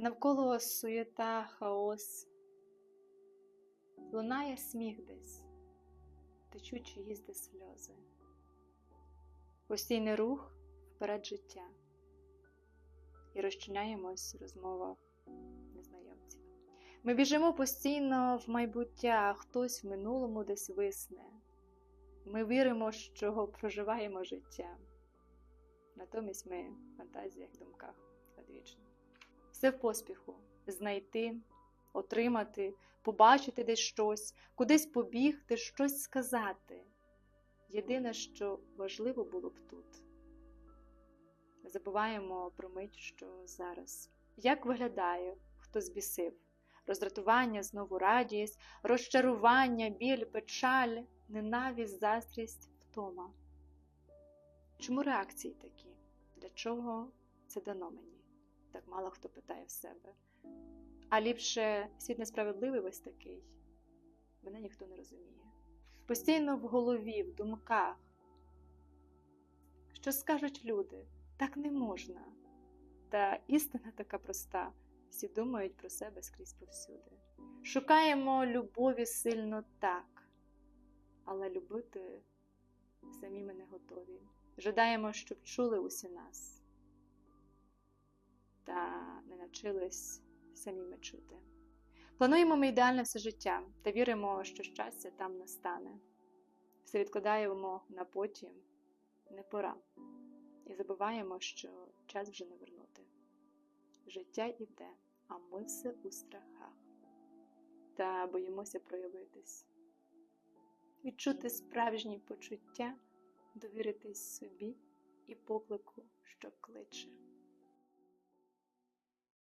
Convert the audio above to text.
Навколо суєта, хаос. Лунає сміх десь, течуть чиїсь сльози. Постійний рух вперед життя. І розчиняємось в розмовах незнайомців. Ми біжимо постійно в майбуття, хтось в минулому десь висне. Ми віримо, що проживаємо життя. Натомість ми в фантазіях, думках одвічно. Все в поспіху знайти, отримати, побачити десь щось, кудись побігти, щось сказати. Єдине, що важливо було б тут. Забуваємо про мить, що зараз. Як виглядає, хто збісив? Роздратування, знову радість, розчарування, біль, печаль, ненависть, заздрість, втома. Чому реакції такі? Для чого це дано мені? Так мало хто питає в себе. А ліпше світ несправедливий ось такий. Мене ніхто не розуміє. Постійно в голові, в думках. Що скажуть люди? Так не можна. Та істина така проста. Всі думають про себе скрізь повсюди. Шукаємо любові сильно так, але любити самі ми не готові. Жадаємо, щоб чули усі нас, та не навчились самі ми чути. Плануємо ми ідеальне все життя та віримо, що щастя там настане. Все відкладаємо на потім, не пора, і забуваємо, що час вже не вернути. Життя іде, а ми все у страхах та боїмося проявитись, відчути справжні почуття, довіритись собі і поклику, що кличе.